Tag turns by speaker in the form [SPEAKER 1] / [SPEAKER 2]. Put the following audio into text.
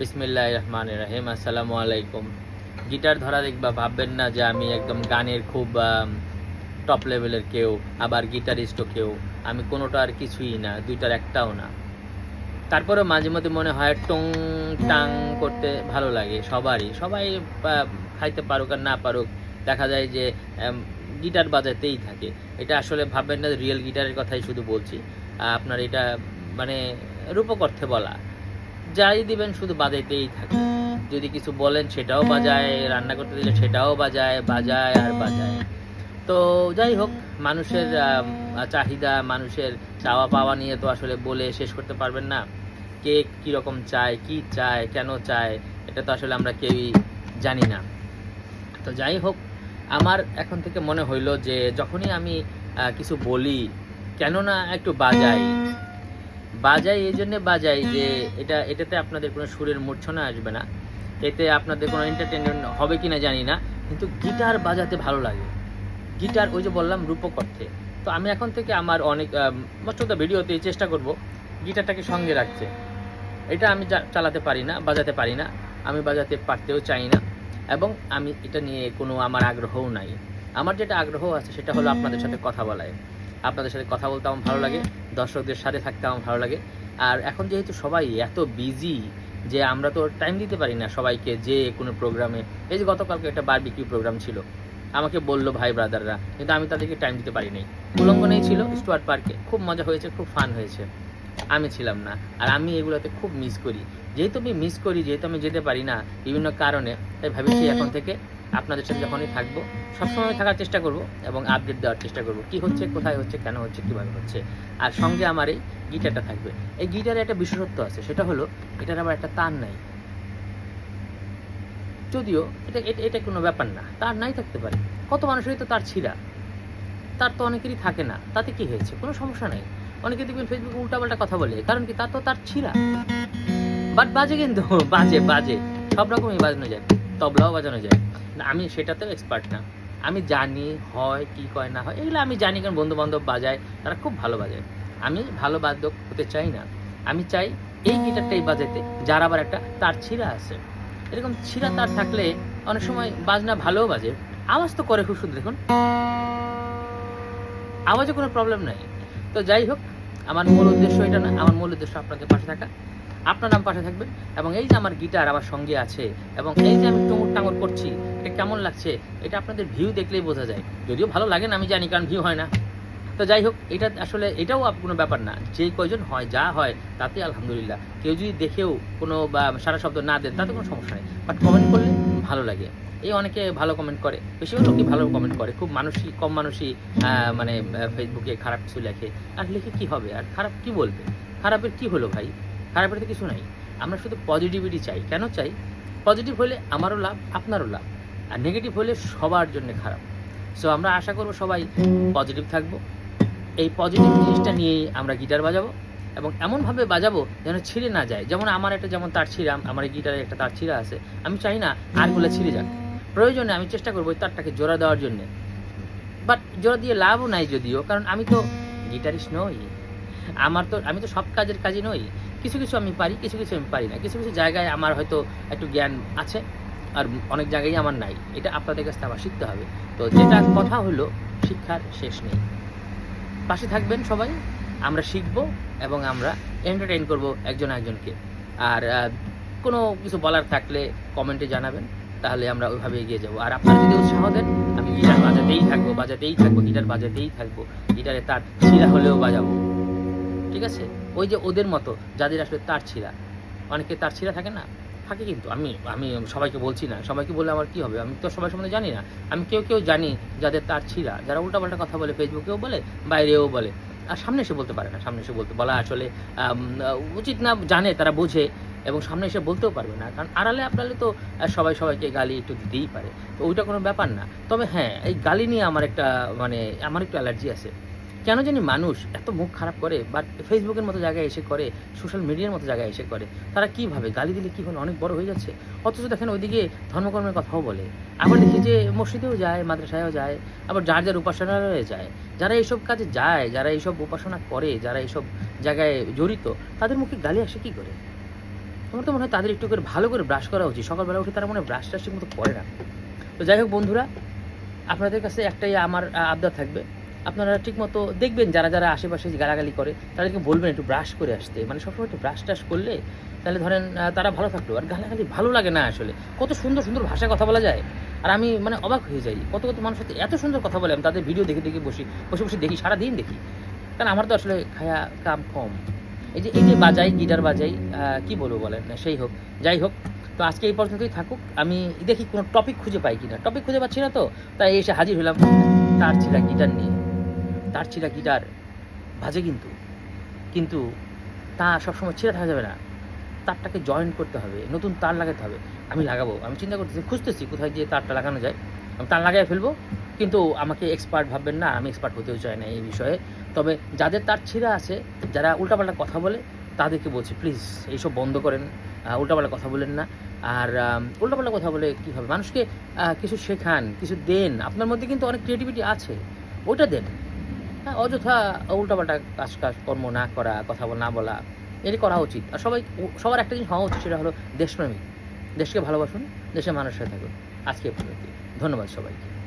[SPEAKER 1] বিসমিল্লাহ রহমান রাহিম আসসালামু আলাইকুম গিটার ধরা দেখবা, ভাববেন না যে আমি একদম গানের খুব টপ লেভেলের কেউ, আবার গিটারিস্টও কেউ। আমি কোনোটা আর কিছুই না, দুইটার একটাও না। তারপরে মাঝে মধ্যে মনে হয় টং টাং করতে ভালো লাগে, সবারই। সবাই খাইতে পারুক আর না পারুক, দেখা যায় যে গিটার বাজাতেই থাকে। এটা আসলে ভাববেন না, রিয়েল গিটারের কথাই শুধু বলছি। আপনার এটা মানে রূপক অর্থে বলা। যাই দিবেন, শুধু বাজাইতেই থাকে। যদি কিছু বলেন, সেটাও বাজায়, রান্না করতে দিলে সেটাও বাজায় বাজায় আর বাজায়। তো যাই হোক, মানুষের চাহিদা, মানুষের চাওয়া পাওয়া নিয়ে তো আসলে বলে শেষ করতে পারবেন না। কে কীরকম চায়, কি চায়, কেন চায়, এটা তো আসলে আমরা কেউই জানি না। তো যাই হোক, আমার এখন থেকে মনে হইল যে, যখনই আমি কিছু বলি, কেননা একটু বাজাই বাজাই এই জন্যে বাজাই যে এটা এটাতে আপনাদের কোনো সুরের মূর্ছনা আসবে না। এতে আপনাদের কোনো এন্টারটেনমেন্ট হবে কিনা জানি না কিন্তু গিটার বাজাতে ভালো লাগে। গিটার ওই যে বললাম রূপক অর্থে। তো আমি এখন থেকে আমার অনেক মোস্ট অফ দ্য ভিডিওতে চেষ্টা করব গিটারটাকে সঙ্গে রাখতে। এটা আমি চালাতে পারি না বাজাতে পারি না। আমি বাজাতে পারতেও চাই না। এবং আমি এটা নিয়ে কোনো আমার আগ্রহও নাই। আমার যেটা আগ্রহ আছে সেটা হলো আপনাদের সাথে কথা বলায়। আপনাদের সাথে কথা বলতে আমার ভালো লাগে, দর্শকদের সাথে থাকতে আমার ভালো লাগে। আর এখন যেহেতু সবাই এত বিজি যে আমরা তো টাইম দিতে পারি না সবাইকে যে কোনো প্রোগ্রামে এই যে গতকালকে একটা বারবিকিউ প্রোগ্রাম ছিল, আমাকে বলল ভাই ব্রাদাররা, কিন্তু আমি তাদেরকে টাইম দিতে পারি নাই। উলঙ্গনেই ছিল স্টুয়ার্ট পার্কে খুব মজা হয়েছে, খুব ফান হয়েছে। আমি ছিলাম না, আর আমি এগুলোতে খুব মিস করি। যেহেতু আমি মিস করি, যেহেতু আমি যেতে পারি না বিভিন্ন কারণে, তাই ভেবেছি এখন থেকে আপনাদের সাথে যখনই থাকব, সবসময় থাকার চেষ্টা করব এবং আপডেট দেওয়ার চেষ্টা করব, কি হচ্ছে, কোথায় হচ্ছে, কেন হচ্ছে, কীভাবে হচ্ছে। আর সঙ্গে আমার এই গিটারটা থাকবে। এই গিটারে একটা বিশেষত্ব আছে, সেটা হলো এটার আবার একটা তার নাই। যদিও এটা এটা কোনো ব্যাপার না, তার নাই থাকতে পারে। কত মানুষেরই তো তার ছিঁড়া। তার তো অনেকেরই থাকে না, তাতে কি হয়েছে? কোনো সমস্যা নাই। অনেকে দেখবেন ফেসবুকে উল্টাপাল্টা কথা বলে, কারণ কি তার তো তার ছিঁড়া। বাট বাজে কিন্তু, বাজে বাজে। সব রকমই বাজানো যায়, তবলাও বাজানো যায়। আমি সেটাতেও এক্সপার্ট না। আমি জানি, হয়, কি কয়, না হয়, এগুলো আমি জানি কারণ বন্ধু বান্ধব বাজায়, তারা খুব ভালো বাজায় আমি ভালো বাদক হতে চাই না। আমি চাই এই গিটারটাই বাজাইতে যার আবার একটা তার ছিঁড়া আছে। এরকম ছিঁড়া তার থাকলে অনেক সময় বাজনা ভালোও বাজে। আওয়াজ তো করে খুব সুন্দর, দেখুন। আওয়াজে কোনো প্রবলেম নাই। তো যাই হোক, আমার মূল উদ্দেশ্য এটা না, আমার মূল উদ্দেশ্য আপনাদের পাশে থাকা। আপনার নাম পাশে থাকবেন এবং এই যে আমার গিটার আমার সঙ্গে আছে এবং এই যে আমি টুঙুর টাঙর করছি, এটা কেমন লাগছে, এটা আপনাদের ভিউ দেখলেই বোঝা যায়। যদিও ভালো লাগে না, আমি জানি, কারণ ভিউ হয় না। তো যাই হোক, এটা আসলে এটাও কোনো ব্যাপার না। যে কয়জন হয়, যা হয়, তাতে আলহামদুলিল্লাহ। কেউ যদি দেখেও কোনো বা সারা শব্দ না দেন, তাতে কোনো সমস্যা নেই। বাট কমেন্ট করলে ভালো লাগে। এই অনেকে ভালো কমেন্ট করে। বেশিরভাগ লোকই ভালো কমেন্ট করে। খুব মানুষই, কম মানুষই মানে ফেসবুকে খারাপ কিছু লেখে। আর লিখে কি হবে? আর খারাপ কি বলবে? খারাপের কি হলো ভাই? খারাপের তো কিছু নাই। আমরা শুধু পজিটিভিটি চাই। কেন চাই? পজিটিভ হলে আমারও লাভ, আপনারও লাভ। আর নেগেটিভ হলে সবার জন্য খারাপ। সো আমরা আশা করব সবাই পজিটিভ থাকব। এই পজিটিভ জিনিসটা নিয়েই আমরা গিটার বাজাবো এবং এমনভাবে বাজাবো যেন ছিঁড়ে না যায়। যেমন আমার একটা, যেমন তার ছিঁড়া, আমার গিটারে একটা তার ছিঁড়া আছে। আমি চাই না আরগুলো ছিঁড়ে যাক। প্রয়োজনে আমি চেষ্টা করব তারটাকে জোড়া দেওয়ার জন্যে। বাট জোড়া দিয়ে লাভও নাই যদিও, কারণ আমি তো গিটারিস্ট নই। আমার তো, আমি তো সব কাজের কাজই নই। কিছু কিছু আমি পারি, কিছু কিছু আমি পারি না। কিছু কিছু জায়গায় আমার হয়তো একটু জ্ঞান আছে আর অনেক জায়গায় আমার নাই। এটা আপনাদের কাছ থেকে আমার শিখতে হবে। তো যেটা কথা হলো, শিক্ষার শেষ নেই। পাশে থাকবেন সবাই। আমরা শিখব এবং আমরা এন্টারটেইন করব একজন একজনকে আর কোনো কিছু বলার থাকলে কমেন্টে জানাবেন, তাহলে আমরা ওইভাবে এগিয়ে যাব। আর আপনারা যদি উৎসাহ দেন, আমি গিটার বাজাতেই থাকব বাজাতেই থাকব, গিটার বাজাতেই থাকব। গিটারে তার ছিঁড়া হলেও বাজাবো। ঠিক আছে? ওই যে ওদের মতো, যাদের আসলে তার ছিঁড়া। অনেকে তার ছিঁড়া থাকে না? থাকে কিন্তু। আমি আমি সবাইকে বলছি না। সবাইকে বললে আমার কি হবে? আমি তো সবাই সম্বন্ধে জানি না। আমি কেউ কেউ জানি যাদের তার ছিঁড়া। যারা উল্টাপাল্টা কথা বলে ফেসবুকেও বলে, বাইরেও বলে। আর সামনে এসে বলতে পারে না। সামনে এসে বলতে, বলা আসলে উচিত না জানে, তারা বোঝে এবং সামনে এসে বলতেও পারবে না। কারণ আড়ালে আপনালে তো সবাই সবাইকে গালি একটু দিতেই পারে। তো ওইটা কোনো ব্যাপার না। তবে হ্যাঁ এই গালি নিয়ে আমার একটা মানে আমার একটু অ্যালার্জি আছে। কেন জানি মানুষ এত মুখ খারাপ করে বাট ফেসবুকের মতো জায়গায় এসে করে সোশ্যাল মিডিয়ার মতো জায়গায় এসে করে, তারা কীভাবে গালি দিলে কী হলো? অনেক বড় হয়ে যাচ্ছে। অথচ দেখেন ওইদিকে ধর্মকর্মের কথাও বলে। আবার দেখি যে মসজিদেও যায়, মাদ্রাসায়ও যায়, আবার যার যার উপাসনালয়ে যায়। যারা এইসব কাজে যায়, যারা এইসব উপাসনা করে, যারা এইসব জায়গায় জড়িত, তাদের মুখে গালি আসে কি করে? আমার তো মনে হয় তাদের একটু করে ভালো করে ব্রাশ করা উচিত। সকালবেলা উঠে তারা মনে হয় ব্রাশ ঠিক মতো করে না। তো যাই হোক বন্ধুরা, আপনাদের কাছে একটাই আমার আবদার থাকবে। আপনারা ঠিকমতো দেখবেন যারা যারা আশেপাশে গালাগালি করে, তাদেরকে বলবেন একটু ব্রাশ করে আসতে। মানে সবসময় একটু ব্রাশ টাশ করলে তাহলে ধরেন তারা ভালো থাকল। আর গালাগালি ভালো লাগে না আসলে। কত সুন্দর সুন্দর ভাষায় কথা বলা যায়। আর আমি মানে অবাক হয়ে যাই। কত কত মানুষ সাথে এত সুন্দর কথা বলে, আমি তাদের ভিডিও দেখে দেখে বসি, বসে বসে দেখি, সারাদিন দেখি। কারণ আমার তো আসলে খায়া কাম কম। এই যে এই যে বাজাই, গিটার বাজাই কি বলব বলেন? না সেই হোক, যাই হোক। তো আজকে এই পর্যন্তই থাকুক। আমি দেখি কোনো টপিক খুঁজে পাই কিনা। টপিক খুঁজে পাচ্ছি না তো, তাই এসে হাজির হলাম। তার ছিলা গিটার নিয়ে। তার ছিলা গিটার বাজে কিন্তু। কিন্তু তা সবসময় ছিঁড়ে থাকা যাবে না। তারটাকে জয়েন করতে হবে, নতুন তার লাগাতে হবে। আমি লাগাবো, আমি চিন্তা করতেছি, খুঁজতেছি কোথায় গিয়ে তারটা লাগানো যায়। আমি তার লাগাই ফেলব, কিন্তু আমাকে এক্সপার্ট ভাববেন না, আমি এক্সপার্ট হতেও চাই না এই বিষয়ে। তবে যাদের তার ছিঁড়া আছে, যারা উল্টাপাল্টা কথা বলে, তাদেরকে বলছি, প্লিজ, এইসব বন্ধ করেন উল্টাপাল্টা কথা বলেন না। আর উল্টাপাল্টা কথা বলে কী হবে? মানুষকে কিছু শেখান, কিছু দেন। আপনার মধ্যে কিন্তু অনেক ক্রিয়েটিভিটি আছে। ওটা দেন। হ্যাঁ অযথা উল্টাপাল্টা কাজ কাজ কর্ম না করা, কথা না বলা, এটি করা উচিত। আর সবাই সবার একটা জিনিস হওয়া উচিত, সেটা হলো দেশপ্রেমিক। দেশকে ভালোবাসুন, দেশের মানুষের থাকুন। আজকে ধন্যবাদ সবাইকে।